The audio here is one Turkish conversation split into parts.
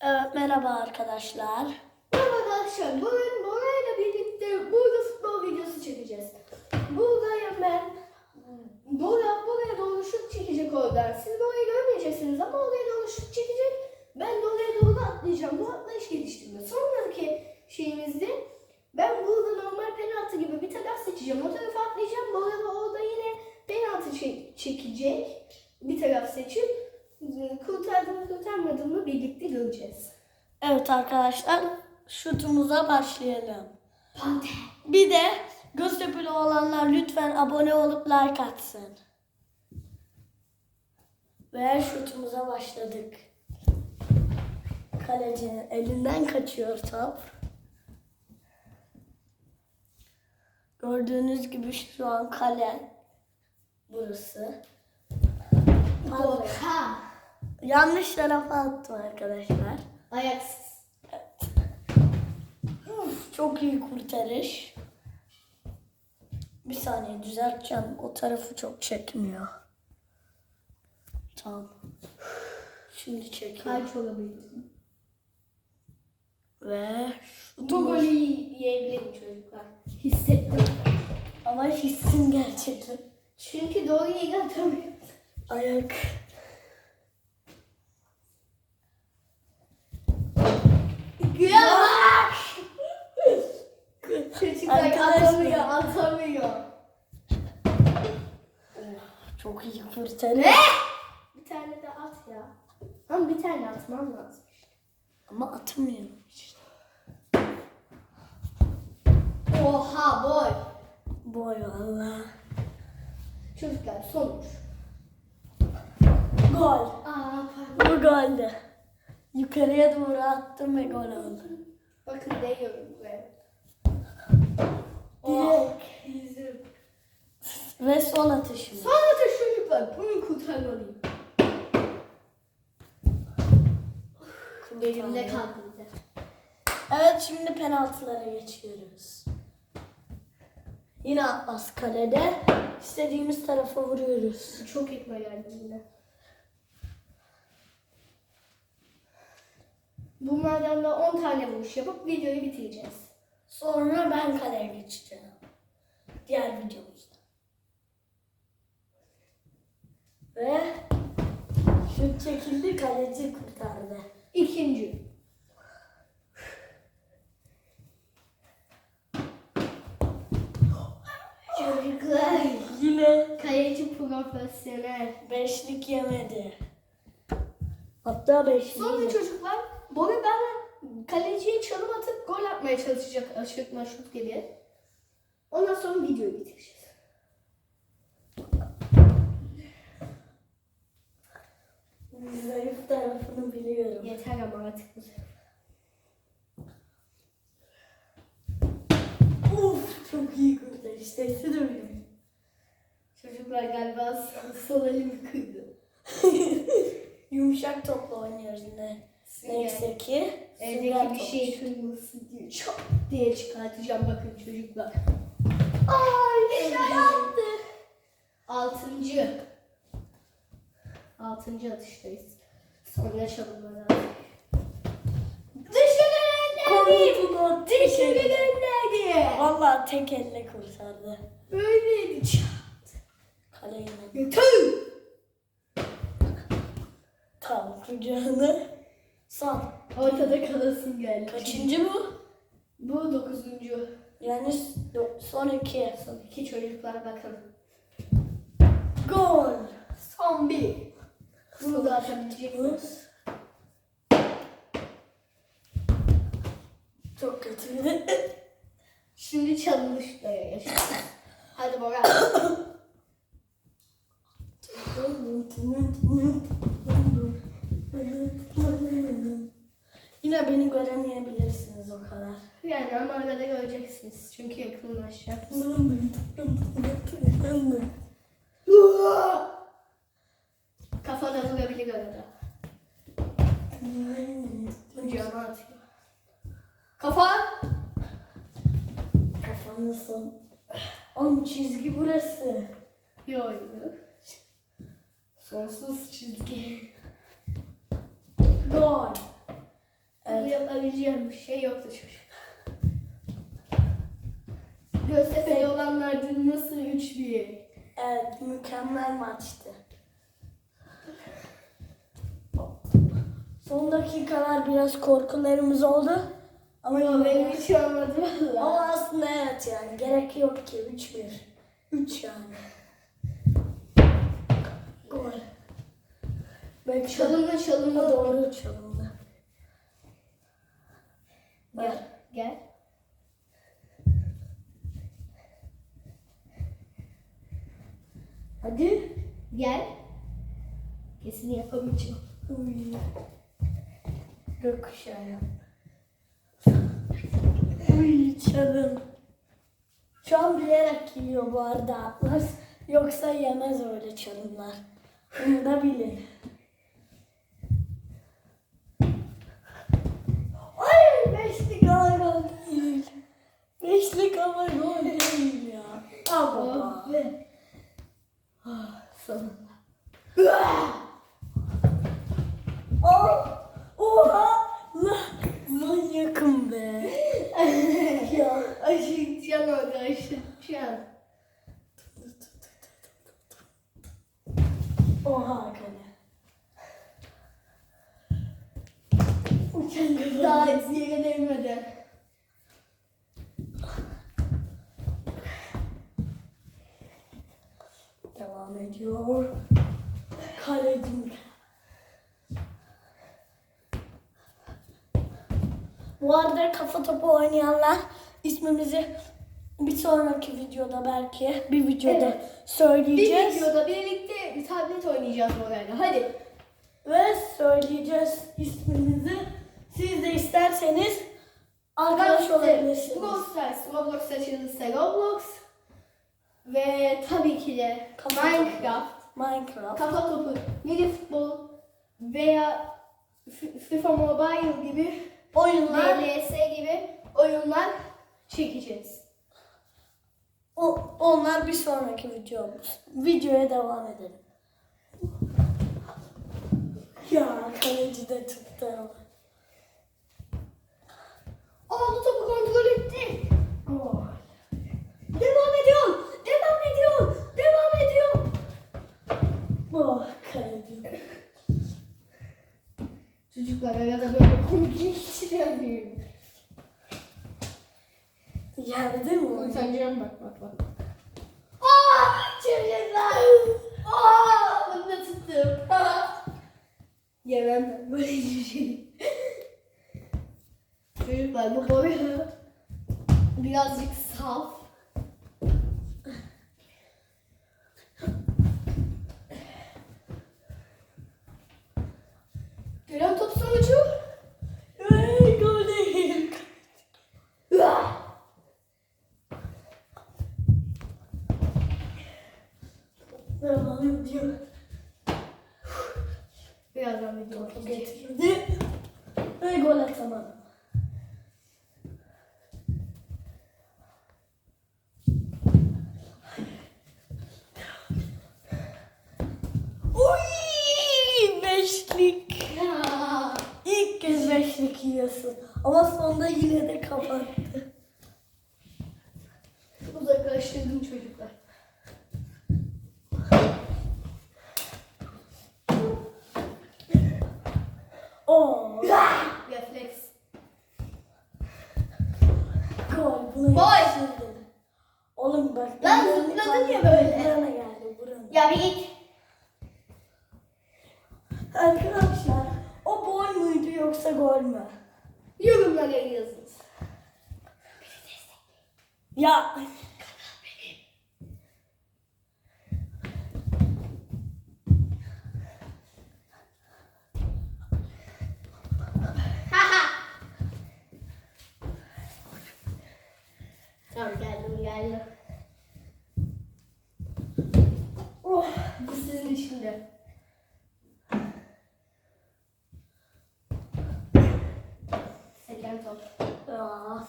Evet merhaba arkadaşlar. Merhaba arkadaşlar. Bugün Bora'yla birlikte burada futbol videosu çekeceğiz. Buradayım ben. Bora buraya doğru şut çekecek oradan. Siz Bora'yı görmeyeceksiniz ama oraya doğru şut çekecek. Ben de oraya doğru atlayacağım. Bu atlayış geliştirme. Sonraki şeyimizde ben burada normal penaltı gibi bir taraf seçeceğim. O tarafa atlayacağım. Bora da orada yine penaltı çek- çekecek. Bir taraf seçip e, kurtardığını kurtarmadığını birlikte göreceğiz. Evet arkadaşlar şutumuza başlayalım. Panter. Bir de Göztepe'li olanlar lütfen abone olup like atsın. Ve şutumuza başladık. Kalecinin elinden kaçıyor top. Gördüğünüz gibi şu an kale burası. Pardon. Yanlış tarafa attım arkadaşlar. Ayaksız. Uf, çok iyi kurtarış. Bir saniye düzelteceğim. O tarafı çok çekmiyor. Tamam. Şimdi çekiyor. Kaç olabilir? Ve Bu golü yiyebilirim çocuklar. Hissettim. Ama hissim gerçekten. Çünkü doğru yeri atamıyorum. Ayak. Ya! Çocuklar atamıyor, atamıyor. Çok iyi kurtarış. Bir tane de at ya. Ama bir tane atmam lazım. Ama atamıyorum. Oha boy. Boy valla. Çocuklar sonuç. Gol. Aa pardon. Bu goldü. Yukarıya doğru attım ve gol oldu. Bakın değiyorum buraya. Direkt. Yüzüm. Ve son atışımız. Sonra da çocuklar bunu kurtarmalıyım. Elimde kaldı bir de. Evet şimdi penaltılara geçiyoruz. Yine Abbas kalede. İstediğimiz tarafa vuruyoruz. Çok ekme geldi yine. Bunlardan da 10 tane vuruş yapıp videoyu bitireceğiz. Sonra ben kaleye geçeceğim. Diğer videomuzda. Ve şut çekildi kaleci kurtardı. İkinci. Çocuklar. Yine Kaleci profesyonel. beşlik yemedi. Hatta beşlik Sonra çocuklar Bobby bana kaleciye çalım atıp gol atmaya çalışacak aşırtma şut gibi. Ondan sonra videoyu bitireceğiz. Zayıf tarafını biliyorum. Yeter ama artık bu. Uf çok iyi kurtarış. Sesi duyuyor. Çocuklar galiba sol- elimi kırdı. Yumuşak topla oynuyoruz yine. Neyse ki. Evdeki bir şey kırılsın diye çok diye çıkartacağım bakın çocuklar. Ay ne yaptı? Altıncı. Altıncı atıştayız. Sonra çalımlar lazım. Dışarı gönderdim. Koltuğunu Dışarı gönderdim. Valla tek elle kurtardı. Böyleydi. Çat. Kale yine Tüh. tam kucağını. Son. Ortada kalasın geldi. Kaçıncı bu? Bu dokuzuncu. Yani son iki. Son iki çocuklar bakalım. Gol. Son bir. Bunu da atabilecek miyiz? Çok kötüydü. Şimdi çalışmaya yaşıyoruz. Hadi Bora. Yine beni göremeyebilirsiniz o kadar. Yani ama arada göreceksiniz. Çünkü yakınlaşacak. Kafana vurabilir arada. Kucağına atıyor. Kafa! Son. Oğlum çizgi burası. Yok. Sonsuz çizgi. Gol. arayacağım bir şey yoktu çocuk. Göztepe'de olanlar dün nasıl 3-1? Evet mükemmel maçtı. Son dakikalar biraz korkularımız oldu. Ama yine- benim hiç olmadı valla. Ama aslında evet yani gerek yok ki 3-1. 3 yani. Gol. Belki Çalımla çalımla doğru. çalımdı. Gel. Gel. Hadi. Gel. Kesin yapamayacağım. Gökkuşağı. Uy çalım. An bilerek yiyor bu arada Atlas. Yoksa yemez öyle çalımlar. Bunu da bilin. Ay beşlik ama gol değil. Beşlik ama gol değil ya. Oh be. Ah, sonunda. Oh, oha! Lan, manyakım be. ya. Aşırtacağım orada aşırtacağım. Oha kale. Uçan kafa. Daha yere değmeden. Devam ediyor. Kalecim. Bu arada kafa topu oynayanlar ismimizi bir sonraki videoda belki bir videoda Evet. Bir söyleyeceğiz. videoda birlikte bir tablet oynayacağız orayla. Hadi. Ve söyleyeceğiz isminizi. Siz de isterseniz arkadaş olabilirsiniz. Brawl Stars, Roblox açılırsa Roblox. Ve tabii ki de Kafa Minecraft, Minecraft. kafa topu, mini futbol veya FIFA Mobile gibi Oyunlar. DLS gibi oyunlar çekeceğiz. O, onlar bir sonraki videomuz. Videoya devam edelim. Ya kaleci de tuttu. Bu topu kontrol etti. Gol. Devam ediyor. Devam ediyor. Devam ediyor. Oh kaleci. Çocuklar arada böyle komik geçiriyorum. Geldi mi? Utancağım bak bak bak. Aa çocuklar. Aa bunu da tuttum. Yemem ben böyle bir şey. Çocuklar bu boyu birazcık saf. Gören top sonucu. Hey, gol değil. Ah! Devam ediyor. Birazdan video Topu getirdi. Ve gol atamadı. Uy, beşlik. Ya. İlk kez beşlik yiyorsun. Ama sonunda yine de kapattı. Uzaklaştırdım çocuklar. Oo, Refleks. gol. Buna Gol. yakışırdı. Oğlum bak. Lan buranı zıpladın kaldı, ya böyle. Burana geldi burana. Ya bir git. Arkadaşlar o gol muydu yoksa gol mü? Yorumlara yazınız. Ya Tamam geldim geldim. oh, Bu sizin içinde. Seken top. ya.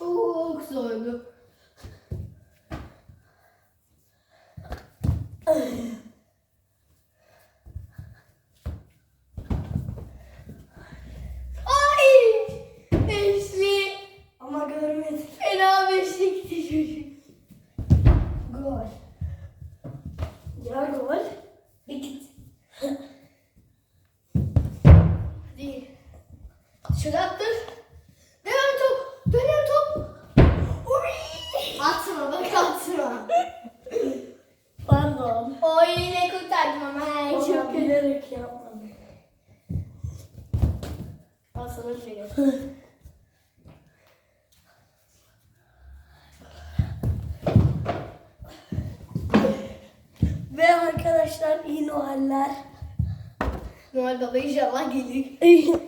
Oh. Çok arkadaşlar iyi Noeller. Noel Baba inşallah gelir.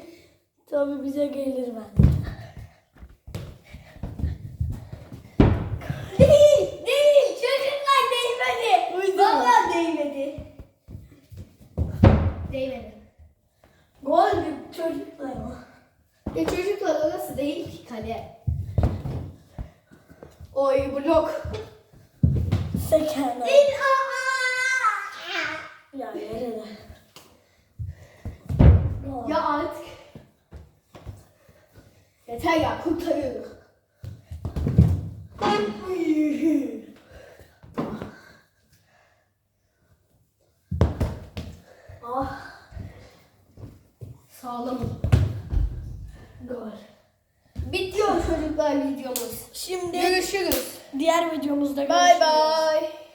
Tabii bize gelir ben. Değil, değil. Çocuklar değmedi. Uydu mu? Valla değmedi. Değmedi. Gol bir çocuklar ama. Ya çocuklar orası değil ki kale. Oy blok. Sekene. İn aa. Ya nerede? Ya artık. Yeter ya kurtarıyorum. Ah. Sağlam. Gol. Bitiyor çocuklar videomuz. Şimdi Görüşürüz. diğer videomuzda Bay görüşürüz. bay.